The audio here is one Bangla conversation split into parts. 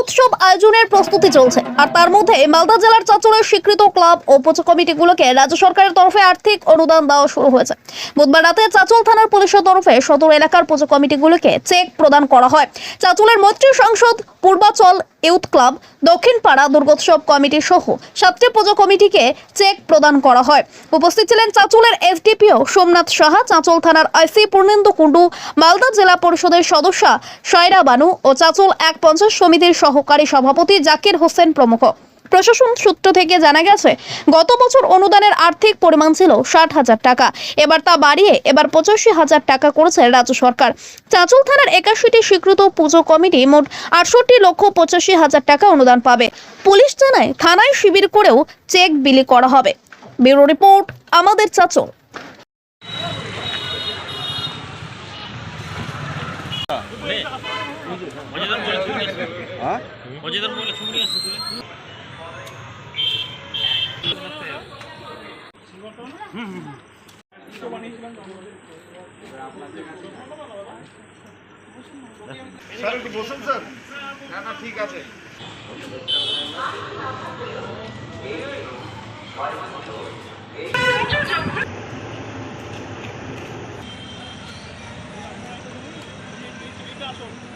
উৎসব আয়োজনের প্রস্তুতি চলছে। আর তার মধ্যে মালদা জেলার চাচলের স্বীকৃত ক্লাব ও পুজো কমিটিগুলোকে রাজ্য সরকারের তরফে আর্থিক অনুদান দেওয়া শুরু হয়েছে। বুধবার রাতে চাচল থানার পুলিশের তরফে সদর এলাকার পুজো কমিটিগুলোকে চেক প্রদান করা হয়। চাচলের মৈত্রী সংসদ পূর্বাচল ইউথ ক্লাব, দক্ষিণ পাড়া দুর্গোৎসব কমিটি সহ সাতটি পুজো কমিটিকে চেক প্রদান করা হয়। উপস্থিত ছিলেন চাঁচলের এসডিপিও সোমনাথ সাহা, চাঁচল থানার আইসি পূর্ণেন্দু কুণ্ডু, মালদা জেলা পরিষদের সদস্যা সায়রা বানু ও চাঁচল এক পঞ্চায়েত সমিতির সহকারী সভাপতি জাকির হোসেন প্রমুখ। প্রশাসন সূত্র থেকে জানা গেছে, গত বছর অনুদানের আর্থিক পরিমাণ ছিল ষাট হাজার টাকা। এবার তা বাড়িয়ে এবার পঁচাশি হাজার টাকা করেছে রাজ্য সরকার। চাঁচল থানার একাশিটি স্বীকৃত পুজো কমিটি মোট আটষট্টি লক্ষ পঁচাশি হাজার টাকা অনুদান পাবে। পুলিশ জানায়, থানায় শিবির করেও চেক বিলি করা হবে। ব্যুরো রিপোর্ট, আমাদের চাচল। হ্যাঁ স্যার একটু বসুন স্যার না না ঠিক আছে উম,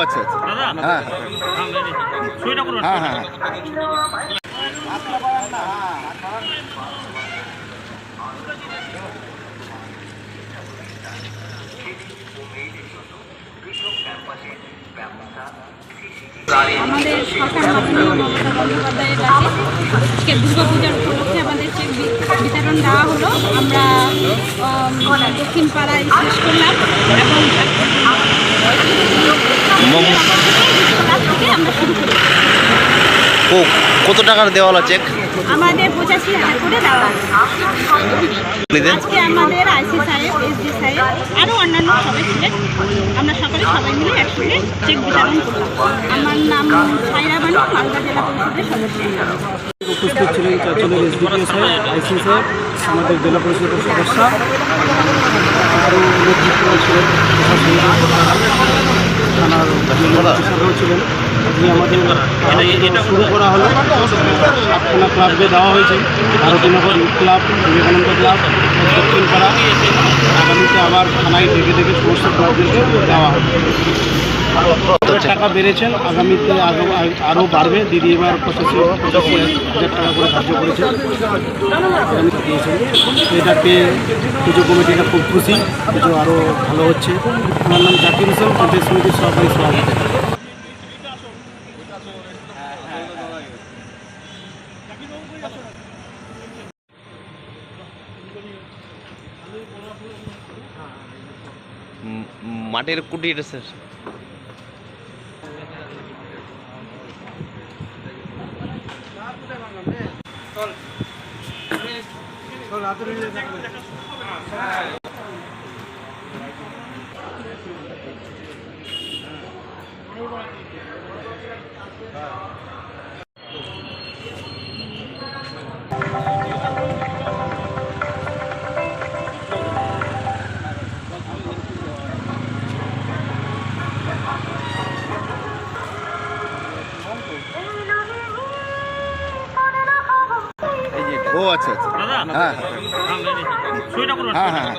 আচ্ছা আচ্ছা। হ্যাঁ। হ্যাঁ হ্যাঁ আমাদের সরকার মাননীয় মমতা বন্দ্যোপাধ্যায়ের কাছে আজকে দুর্গাপূজার উপলক্ষে আমাদের চেক বিতরণ দেওয়া হলো আমরা আম, দক্ষিণ পাড়ায় শেষ করলাম এবং মম- ক্লাস থেকে আমরা শুরু করি ও কত টাকার দেওয়া হলো চেক আমাদের পঁচাশি হাজার করে দেওয়া আজকে আমাদের আইসি সাহেব এসডি সাহেব আরও অন্যান্য সবাই ছিলেন। আমরা সকলে সবাই মিলে একসঙ্গে চেক বিতরণ করলাম। আমার নাম সাইরা বানু মালদা জেলা পরিষদের সদস্য। উপস্থিত ছিলেন চারজনের এসডিপিও সাহেব আইসি সাহেব আমাদের জেলা পরিষদের সদস্য। আরও নেতৃত্ব ছিলেন প্রশাসনিক থানার ছিলেন তিনি আমাদের শুরু করা হলো। সাতখানা ক্লাবকে দেওয়া হয়েছে। Bharatinagar youth club Vivekananda club Dakshin Para. আগামীতে আবার থানায় দেখে দেখে সমস্ত ক্লাবদেরকে দেওয়া হবে। টাকা বেড়েছেন? আগামীতে আরও আরও বাড়বে? দিদি এবার পঁচাশি পঁচাশি হাজার টাকা করে ধার্য আগামীতে এটা পেয়ে পুজো কমিটিটা খুব খুশি। পুজো আরও ভালো হচ্ছে। আমার নাম জাকির হোসেন, পঞ্চায়েত সমিতির সহকারী সভাপতি। মাটির কুটির, স্যার। Thank you. ও আচ্ছা আচ্ছা। দাদা হ্যাঁ হ্যাঁ। মেরে হ্যাঁ হ্যাঁ।